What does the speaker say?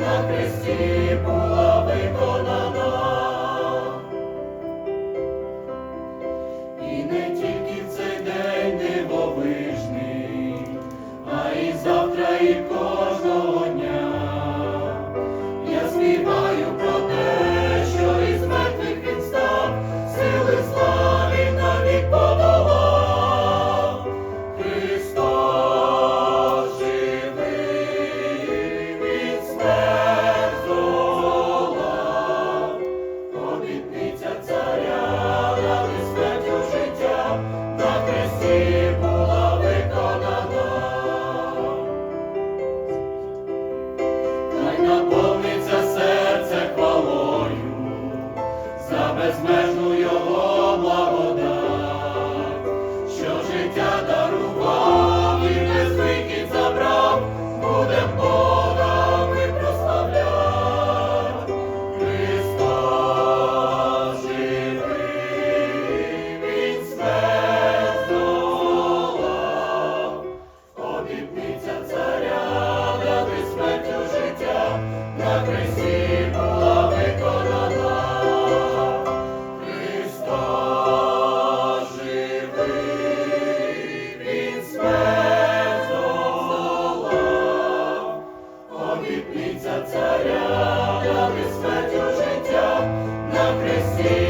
на хресті була. за безмежну його благодать, що життя дару. царя, да приспать у життя на кресті.